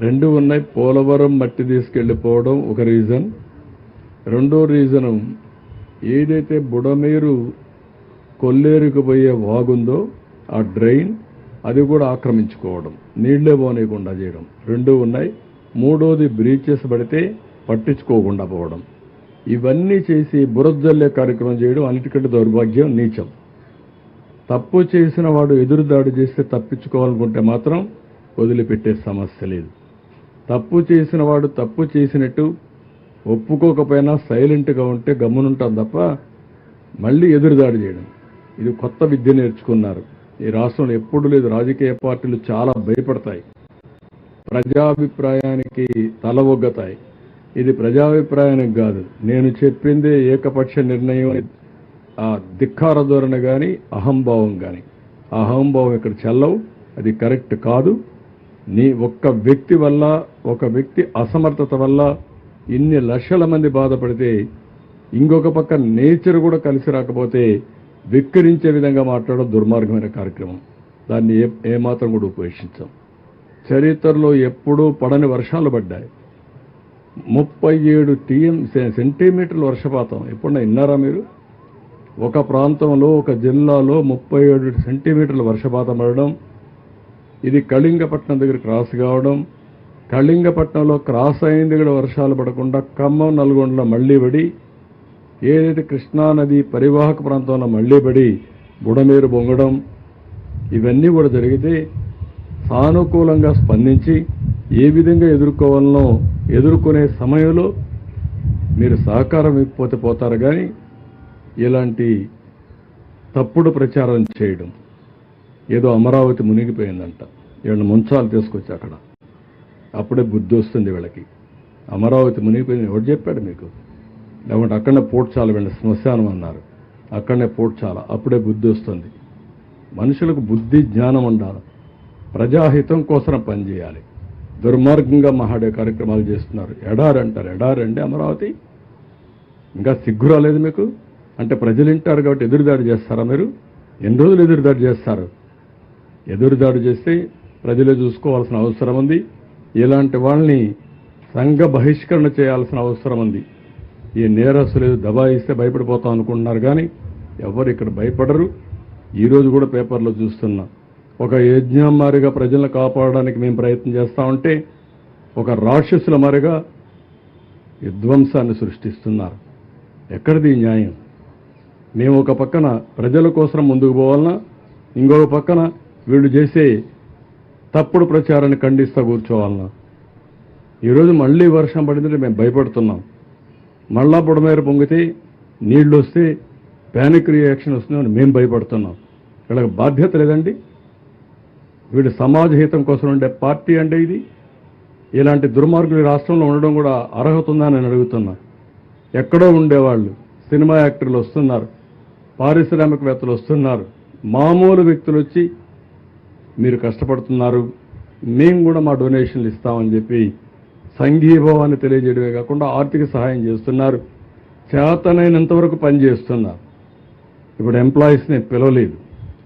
రెండు ఉన్నాయి. పోలవరం మట్టి తీసుకెళ్ళిపోవడం ఒక రీజన్ రెండో రీజను ఏదైతే బుడమేరు కొల్లేరుకు పోయే వాగుందో ఆ డ్రైన్ అది కూడా ఆక్రమించుకోవడం నీళ్ళే పోనీయకుండా చేయడం. రెండు ఉన్నాయి. మూడోది బ్రీచెస్ పడితే పట్టించుకోకుండా పోవడం. ఇవన్నీ చేసి బురదల్లే కార్యక్రమం చేయడం అన్నిటికంటే దౌర్భాగ్యం నీచం. తప్పు చేసిన వాడు ఎదురుదాడి చేస్తే తప్పించుకోవాలనుకుంటే మాత్రం వదిలిపెట్టే సమస్య లేదు. తప్పు చేసిన వాడు తప్పు చేసినట్టు ఒప్పుకోకపోయినా సైలెంట్గా ఉంటే గమ్మునుంటాం తప్ప మళ్ళీ ఎదురుదాడి చేయడం. ఇది కొత్త విద్య నేర్చుకున్నారు. ఈ రాష్ట్రంలో ఎప్పుడు లేదు. రాజకీయ పార్టీలు చాలా భయపడతాయి. ప్రజాభిప్రాయానికి తల ఒగ్గతాయి. ఇది ప్రజాభిప్రాయానికి కాదు. నేను చెప్పిందే ఏకపక్ష నిర్ణయం ఆ ధిక్కార ధోరణ కానీ అహంభావం కానీ ఆ అహంభావం ఇక్కడ చెల్లవు? అది కరెక్ట్ కాదు. నీ ఒక్క వ్యక్తి వల్ల ఒక వ్యక్తి అసమర్థత వల్ల ఇన్ని లక్షల మంది బాధపడితే ఇంకొక పక్క నేచర్ కూడా కలిసి రాకపోతే విక్కరించే విధంగా మాట్లాడడం దుర్మార్గమైన కార్యక్రమం. దాన్ని ఏ ఏమాత్రం కూడా ఉపేక్షించాం. చరిత్రలో ఎప్పుడూ పడని వర్షాలు పడ్డాయి. ముప్పై ఏడు టీఎం సె- సెంటీమీటర్ల వర్షపాతం. ఎప్పుడన్నా విన్నారా మీరు? ఒక ప్రాంతంలో ఒక జిల్లాలో ముప్పై ఏడు సెంటీమీటర్ల వర్షపాతం పడడం ఇది కళింగపట్నం దగ్గర క్రాస్ కావడం కళింగపట్నంలో క్రాస్ అయింది కూడా వర్షాలు పడకుండా ఖమ్మం నల్గొండలో మళ్ళీ పడి ఏదైతే కృష్ణానది పరివాహక ప్రాంతంలో మళ్ళీ పడి బుడమేరు బొంగడం ఇవన్నీ కూడా జరిగితే సానుకూలంగా స్పందించి ఏ విధంగా ఎదుర్కోవాలనో ఎదుర్కొనే సమయంలో మీరు సహకారం ఇవ్వకపోతే పోతారు కానీ ఇలాంటి తప్పుడు ప్రచారం చేయడం ఏదో అమరావతి మునిగిపోయిందంట. వీళ్ళని ముంచాలు తీసుకొచ్చి అక్కడ. అప్పుడే బుద్ధి వస్తుంది వీళ్ళకి. అమరావతి మునిగిపోయింది ఎవరు చెప్పాడు మీకు? లేకుంటే అక్కడనే పోడ్చాల వీళ్ళ శ్మశానం అన్నారు. అక్కడనే పోడ్చాల. అప్పుడే బుద్ధి వస్తుంది. మనుషులకు బుద్ధి జ్ఞానం ఉండాలి. ప్రజాహితం కోసం పనిచేయాలి దుర్మార్గంగా మహాడే కార్యక్రమాలు చేస్తున్నారు. ఎడారి అంటారు ఎడారి అండి అమరావతి. ఇంకా సిగ్గు రాలేదు మీకు? అంటే ప్రజలు వింటారు కాబట్టి ఎదురుదాడి చేస్తారా మీరు? ఎన్ని రోజులు ఎదురుదాడి చేస్తారు? ఎదురుదాడి చేస్తే ప్రజలే చూసుకోవాల్సిన అవసరం ఉంది. ఇలాంటి వాళ్ళని సంఘ బహిష్కరణ చేయాల్సిన అవసరం ఉంది. ఈ నేరస్తులు దబాయిస్తే భయపడిపోతాం అనుకుంటున్నారు కానీ ఎవరు ఇక్కడ భయపడరు. ఈరోజు కూడా పేపర్లో చూస్తున్నాం. ఒక యజ్ఞం మారిగా ప్రజలను కాపాడడానికి మేము ప్రయత్నం చేస్తూ ఉంటే ఒక రాక్షసుల మారిగా విధ్వంసాన్ని సృష్టిస్తున్నారు. ఎక్కడిది న్యాయం? మేము ఒక పక్కన ప్రజల కోసం ముందుకు పోవాలన్నా ఇంకొక పక్కన వీళ్ళు చేసే తప్పుడు ప్రచారాన్ని ఖండిస్తూ కూర్చోవాలన్నా. ఈరోజు మళ్ళీ వర్షం పడిందంటే మేము భయపడుతున్నాం. మళ్ళా బుడమేర పొంగితే నీళ్ళు వస్తే ప్యానిక్ రియాక్షన్ వస్తుందని మేము భయపడుతున్నాం. వీళ్ళకి బాధ్యత లేదండి. వీడు సమాజ హితం కోసం ఉండే పార్టీ అంటే ఇది. ఇలాంటి దుర్మార్గులు రాష్ట్రంలో ఉండడం కూడా అర్హత ఉందా అని నేను అడుగుతున్నా. ఎక్కడో ఉండేవాళ్ళు సినిమా యాక్టర్లు వస్తున్నారు పారిశ్రామికవేత్తలు వస్తున్నారు. మామూలు వ్యక్తులు వచ్చి మీరు కష్టపడుతున్నారు మేము కూడా మా డొనేషన్లు ఇస్తామని చెప్పి సంఘీభావాన్ని తెలియజేయడమే కాకుండా ఆర్థిక సహాయం చేస్తున్నారు. చేతనైనంతవరకు పనిచేస్తున్నారు ఇప్పుడు ఎంప్లాయీస్ని పిలవలేదు.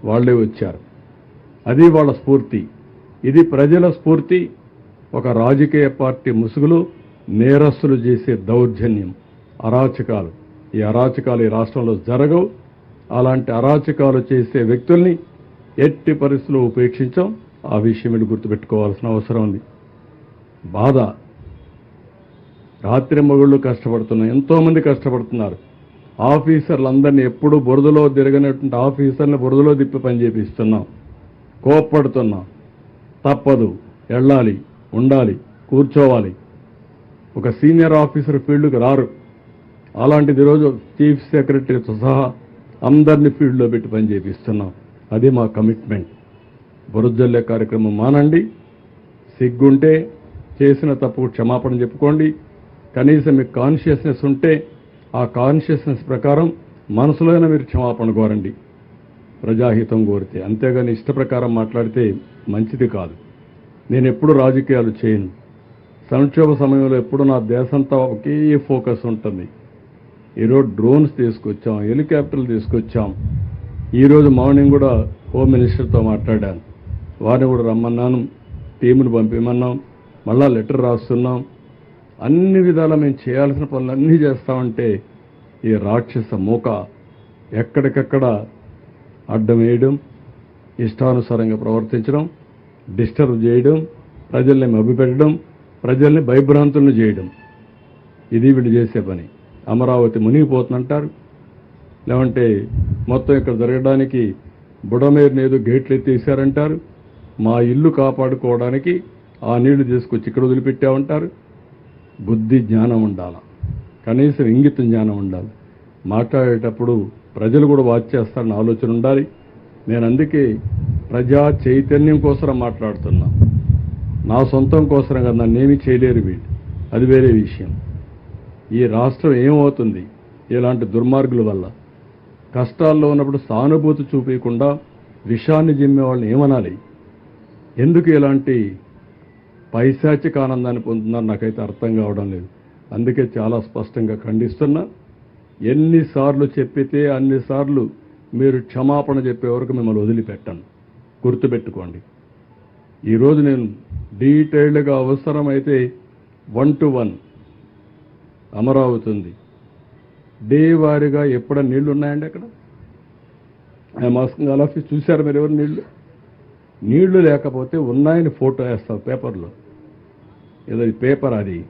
వాళ్ళే వచ్చారు. అది వాళ్ళ స్ఫూర్తి. ఇది ప్రజల స్ఫూర్తి ఒక రాజకీయ పార్టీ ముసుగులు నేరస్తులు చేసే దౌర్జన్యం అరాచకాలు. ఈ అరాచకాలు ఈ రాష్ట్రంలో జరగవు. అలాంటి అరాచకాలు చేసే వ్యక్తుల్ని ఎట్టి పరిస్థితుల్లో ఉపేక్షించాం. ఆ విషయం మీరు గుర్తుపెట్టుకోవాల్సిన అవసరం ఉంది. బాధ. రాత్రి మగుళ్ళు కష్టపడుతున్నాం ఎంతోమంది కష్టపడుతున్నారు. ఆఫీసర్లందరినీ ఎప్పుడూ బురదలో తిరగనటువంటి ఆఫీసర్ని బురదలో తిప్పి పని చేపిస్తున్నాం. కోప్పడుతున్నా. తప్పదు. వెళ్ళాలి ఉండాలి కూర్చోవాలి. ఒక సీనియర్ ఆఫీసర్ ఫీల్డ్కి రారు. అలాంటిది రోజు చీఫ్ సెక్రటరీతో సహా అందరినీ ఫీల్డ్లో పెట్టి పని చేపిస్తున్నాం. అది మా కమిట్మెంట్. బురజల్లే కార్యక్రమం మానండి. సిగ్గుంటే చేసిన తప్పు క్షమాపణ చెప్పుకోండి. కనీసం మీకు కాన్షియస్నెస్ ఉంటే ఆ కాన్షియస్నెస్ ప్రకారం మనసులోనే మీరు క్షమాపణ కోరండి. ప్రజాహితం కోరితే. అంతేగాని ఇష్ట ప్రకారం మాట్లాడితే మంచిది కాదు. నేను ఎప్పుడు రాజకీయాలు చేయను. సంక్షోభ సమయంలో ఎప్పుడు నా దేశంతా ఒకే ఫోకస్ ఉంటుంది. ఈరోజు డ్రోన్స్ తీసుకొచ్చాం హెలికాప్టర్లు తీసుకొచ్చాం. ఈరోజు మార్నింగ్ కూడా హోమ్ మినిస్టర్తో మాట్లాడాను. వారిని కూడా రమ్మన్నాను టీమును పంపిమన్నాం మళ్ళా లెటర్ రాస్తున్నాం. అన్ని విధాల మేము చేయాల్సిన పనులన్నీ చేస్తామంటే ఈ రాక్షస మూక ఎక్కడికక్కడ అడ్డం వేయడం ఇష్టానుసారంగా ప్రవర్తించడం డిస్టర్బ్ చేయడం ప్రజల్ని మభ్యపెట్టడం ప్రజల్ని భయభ్రాంతులను చేయడం. ఇది వీళ్ళు చేసే పని. అమరావతి మునిగిపోతుందంటారు. లేవంటే మొత్తం ఇక్కడ జరగడానికి బుడమేరుని ఏదో గేట్లు ఎత్తేసారంటారు మా ఇల్లు కాపాడుకోవడానికి ఆ నీళ్ళు తీసుకొచ్చి ఇక్కడ వదిలిపెట్టామంటారు బుద్ధి జ్ఞానం ఉండాలి. కనీసం ఇంగిత జ్ఞానం ఉండాలి. మాట్లాడేటప్పుడు ప్రజలు కూడా వాచ్ చేస్తారని ఆలోచన ఉండాలి. నేను అందుకే ప్రజా చైతన్యం కోసం మాట్లాడుతున్నా. నా సొంతం కోసం కదా నన్నేమి చేయలేరు వీళ్ళు. అది వేరే విషయం. ఈ రాష్ట్రం ఏమవుతుంది? ఇలాంటి దుర్మార్గుల వల్ల. కష్టాల్లో ఉన్నప్పుడు సానుభూతి చూపించకుండా విషాన్ని జిమ్మే వాళ్ళని ఏమనాలి? ఎందుకు ఇలాంటి పైశాచిక ఆనందాన్ని పొందుతున్నారు? నాకైతే అర్థం కావడం లేదు. అందుకే చాలా స్పష్టంగా ఖండిస్తున్నా. ఎన్నిసార్లు చెప్పితే అన్నిసార్లు మీరు క్షమాపణ చెప్పే వరకు మిమ్మల్ని వదిలిపెట్టను. గుర్తుపెట్టుకోండి. ఈరోజు నేను డీటెయిల్డ్గా అవసరమైతే వన్ టు వన్ అమరావతి ఉంది డే వారీగా ఎప్పుడ నీళ్ళు ఉన్నాయండి అక్కడ? మాస్కింగ్ ఆఫీస్ చూశారు మీరు ఎవరు నీళ్ళు? నీళ్ళు లేకపోతే ఉన్నాయని ఫోటో వేస్తావు పేపర్లో. ఏదో పేపర్ అది.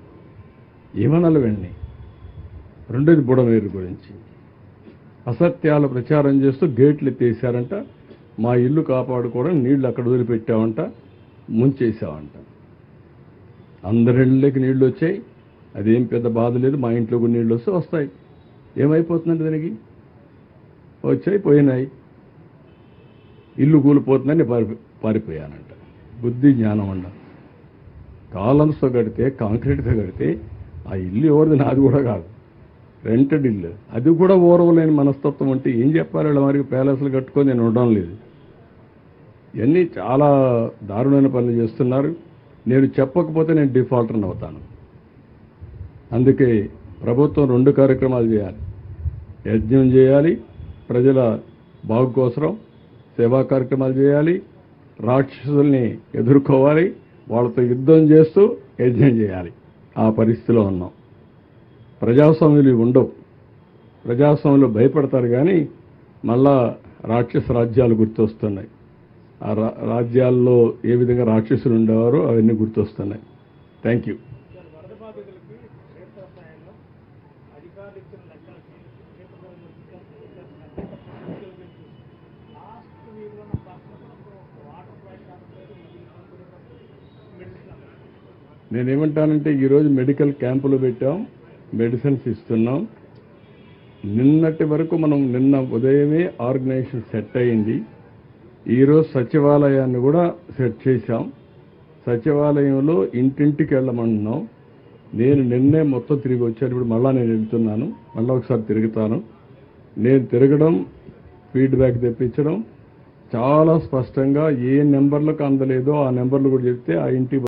ఏమనాలి వెండి రెండోది బుడమేరు గురించి. అసత్యాలు ప్రచారం చేస్తూ గేట్లు ఎత్తేసారంట మా ఇల్లు కాపాడుకోవడం నీళ్ళు అక్కడ వదిలిపెట్టామంట ముంచేసామంట అందరిళ్ళకి నీళ్ళు వచ్చాయి. అదేం పెద్ద బాధ లేదు. మా ఇంట్లో కూడా నీళ్ళు వస్తే వస్తాయి. ఏమైపోతుందండి దానికి? వచ్చాయి పోయినాయి. ఇల్లు కూలిపోతుందని పారి పారిపోయానంట. బుద్ధి జ్ఞానం అండ కాలమ్స్తో కడితే కాంక్రీట్తో కడితే ఆ ఇల్లు ఎవరిది? నాది కూడా కాదు. రెంటెడ్ ఇల్లు. అది కూడా ఓర్వలేని మనస్తత్వం అంటే ఏం చెప్పాలి వీళ్ళ మరి? ప్యాలెస్లు కట్టుకొని నేను ఉండడం లేదు. ఇవన్నీ చాలా దారుణమైన పనులు చేస్తున్నారు. నేను చెప్పకపోతే నేను డిఫాల్టర్ని అవుతాను. అందుకే ప్రభుత్వం రెండు కార్యక్రమాలు చేయాలి. యజ్ఞం చేయాలి ప్రజల బాగు కోసరం సేవా కార్యక్రమాలు చేయాలి రాక్షసుల్ని ఎదుర్కోవాలి వాళ్ళతో యుద్ధం చేస్తూ యజ్ఞం చేయాలి. ఆ పరిస్థితిలో ఉన్నాం. ప్రజాస్వామ్యులు ఉండవు. ప్రజాస్వామ్యులు భయపడతారు కానీ మళ్ళా రాక్షస రాజ్యాలు గుర్తొస్తున్నాయి. ఆ రా- రాజ్యాల్లో ఏ విధంగా రాక్షసులు ఉండేవారో అవన్నీ గుర్తొస్తున్నాయి. Thank you. నేనేమంటానంటే ఈరోజు మెడికల్ క్యాంపులు పెట్టాం. మెడిసిన్స్ ఇస్తున్నాం. నిన్నటి వరకు మనం నిన్న ఉదయమే ఆర్గనైజేషన్ సెట్ అయింది. ఈరోజు సచివాలయాన్ని కూడా సెట్ చేశాం. సచివాలయంలో ఇంటింటికి వెళ్ళమంటున్నాం నేను నిన్నే మొత్తం తిరిగి వచ్చాను. ఇప్పుడు మళ్ళా నేను వెళ్తున్నాను. మళ్ళీ ఒకసారి తిరుగుతాను. నేను తిరగడం ఫీడ్బ్యాక్ తెప్పించడం చాలా స్పష్టంగా ఏ నెంబర్లకు అందలేదో ఆ నెంబర్లు కూడా చెప్తే ఆ ఇంటి